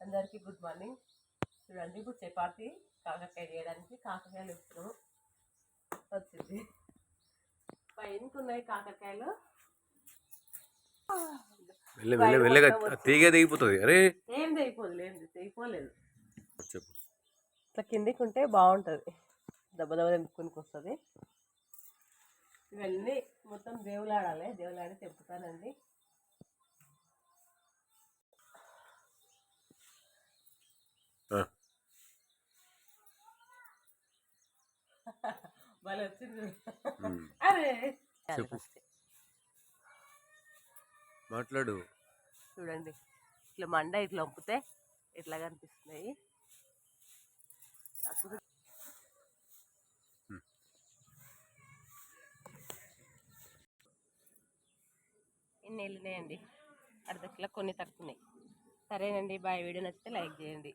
అందరికీ good morning. చూడండి ఇప్పుడు చపాతి కాకరకాయ చేయడానికి కాకరకాయలు ఇస్తున్నాం వచ్చింది. పైనకి ఉన్నాయి కాకరకాయలు? తీగ దిగిపోతుంది అరే! ఏం తెగిపోదు ఏం తెగిపోలేదు. ఇట్లా కిందికి ఉంటే బాగుంటుంది. దెబ్బ దెబ్బ తెంపుకునికి వస్తుంది. ఇవన్నీ మొత్తం దేవులాడాలి. దేవులాడి తెంపుతానండి. వాళ్ళు వచ్చింది. అరే. చెప్పు. మాట్లాడు. చూడండి. ఇట్లా మండ ఇట్లా వంపితే ఇట్లా కనిపిస్తున్నాయి. ఇన్ని వెళ్ళినాయండి అర్ధ కిలో కొన్ని తక్కువ ఉన్నాయి. సరేనండి బాయ్. వీడియో నచ్చితే లైక్ చేయండి.